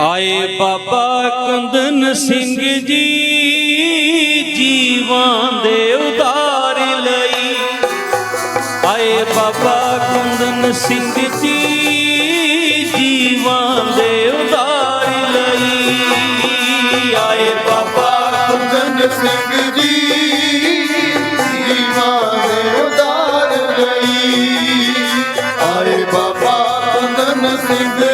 ਆਏ ਬਾਬਾ ਕੰਦਨ ਸਿੰਘ ਜੀ ਜੀਵਾਂ ਦੇ ਉਦਾਰ ਲਈ। ਆਏ ਬਾਬਾ ਕੰਦਨ ਸਿੰਘ ਜੀ ਜੀਵਾਂ ਦੇ ਉਦਾਰ ਲਈ। ਆਏ ਬਾਬਾ ਕੰਦਨ ਸਿੰਘ ਜੀ ਜੀਵਾਂ ਦੇ ਉਦਾਰ ਲਈ। ਆਏ ਬਾਬਾ ਕੰਦਨ ਸਿੰਘ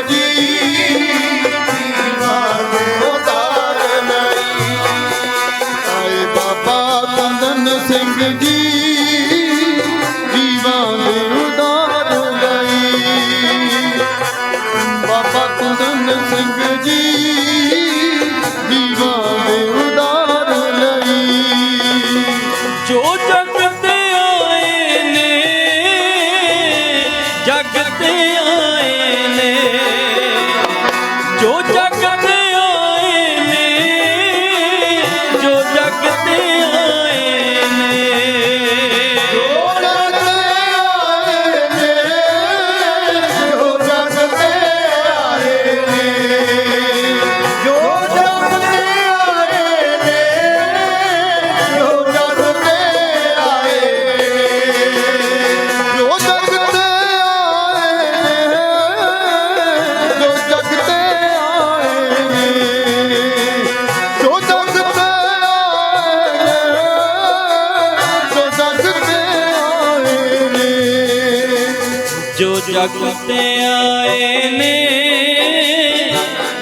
ਜੋ ਜਗ ਤੇ ਆਏ ਨੇ,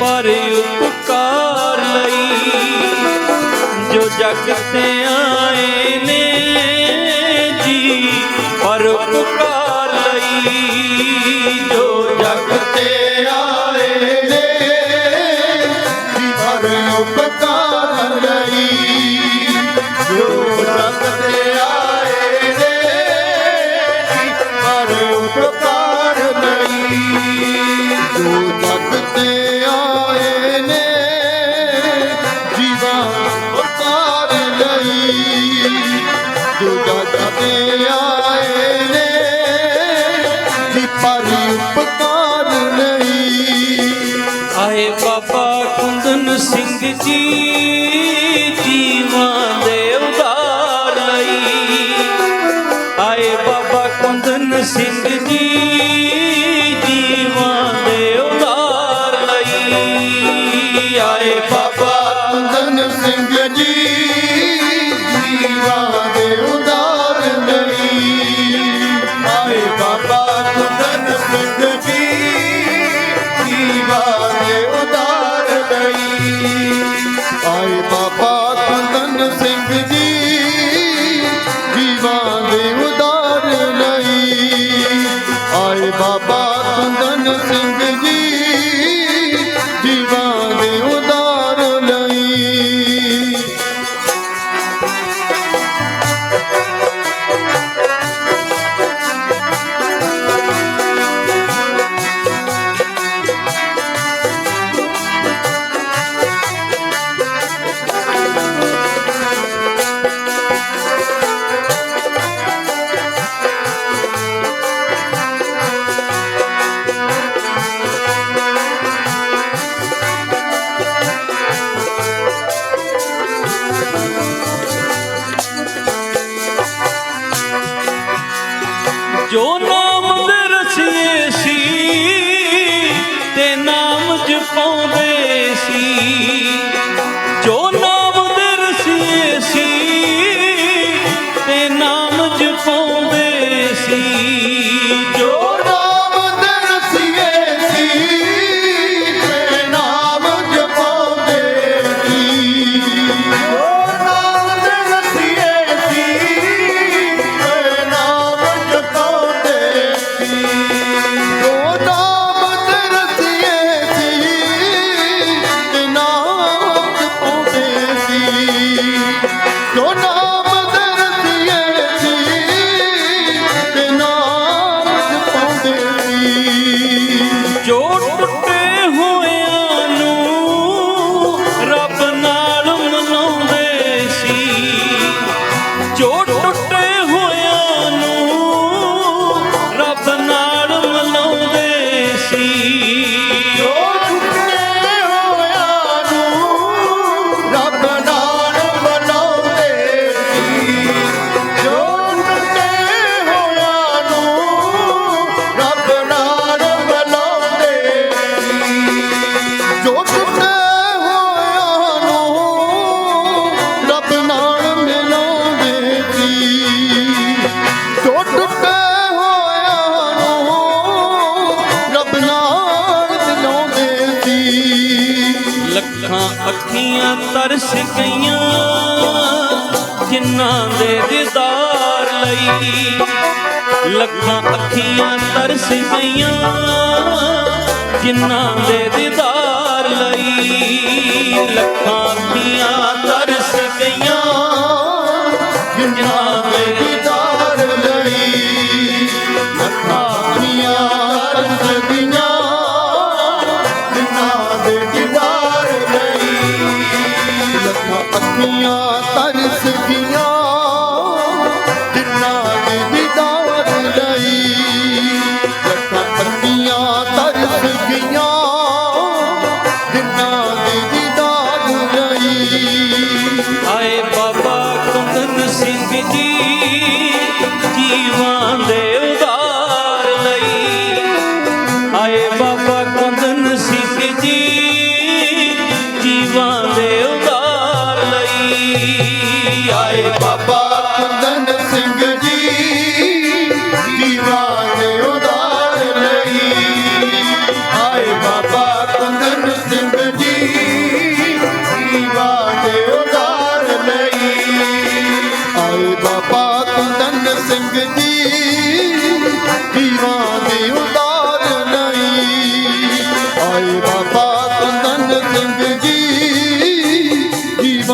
ਪਰ ਉਪਕਾਰ ਲਈ। ਜੋ ਜਗ ਤੇ ਆਏ ਨੇ ਜੀ, ਪਰ ਉਪਕਾਰ ਲਈ। ਜੋ ਜਗ ਸਿੰਘ ਜੀ, ਜੀਵਾਂ ਦੇ ਉਦਾਰ ਲਈ। ਆਏ ਬਾਬਾ ਕੁੰਦਨ ਸਿੰਘ ਜੀ, ਜੀਵਾਂ ਦੇ ਉਦਾਰ ਲਈ। ਆਏ ਅੱਖੀਆਂ ਤਰਸ ਗਈਆਂ, ਜਿਨ੍ਹਾਂ ਦੇ ਦਿਦਾਰ ਲਈ ਲੱਖਾਂ ਅੱਖੀਆਂ ਤਰਸ ਗਈਆਂ, ਜਿਨ੍ਹਾਂ ਦੇ ਦੀਦਾਰ ਲਈ ਲੱਖਾਂ ਅੱਖੀਆਂ ਤਰਸ ਗਈਆਂ, ਜਿਨ੍ਹਾਂ ਦੇ ਦਿਦਾਰ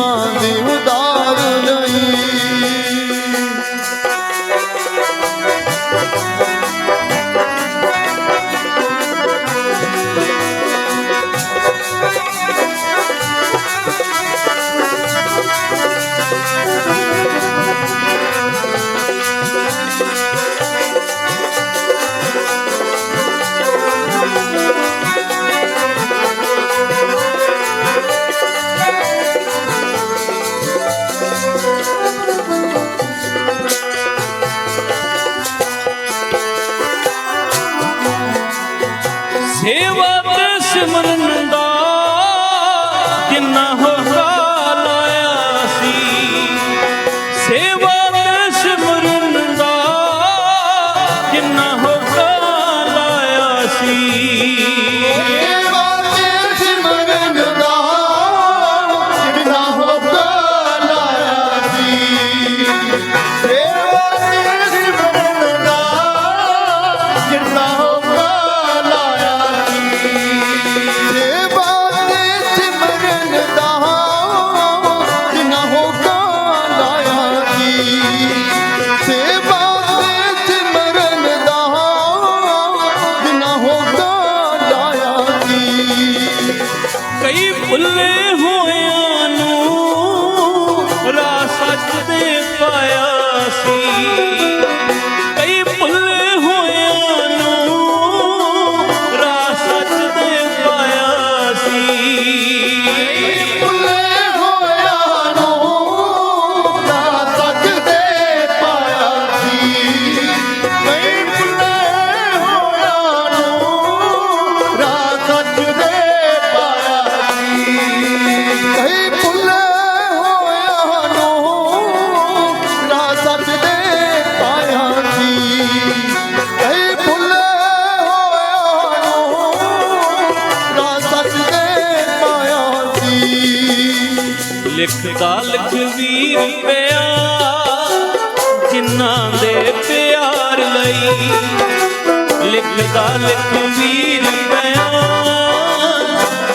Sunday.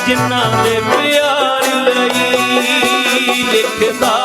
ਕਿੰਨਾ ਦੇ ਪਿਆਰ ਲਈ ਲਿਖਦਾ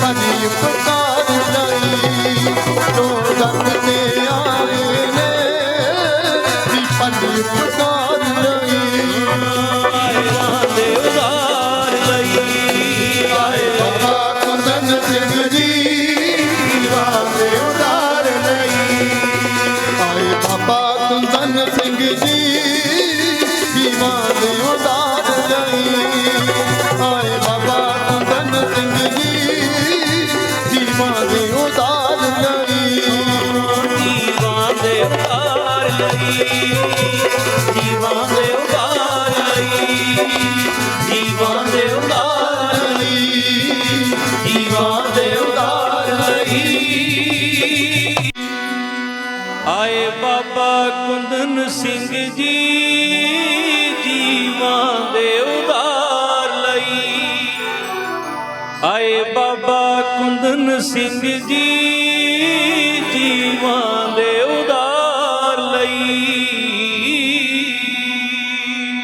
पनीर पुकार जाई तो दर्द ਬਾਬਾ ਕੁੰਦਨ ਸਿੰਘ ਜੀ ਜੀਵਾਂ ਦੇ ਉਦਾਰ ਲਈ। ਆਏ ਬਾਬਾ ਕੁੰਦਨ ਸਿੰਘ ਜੀ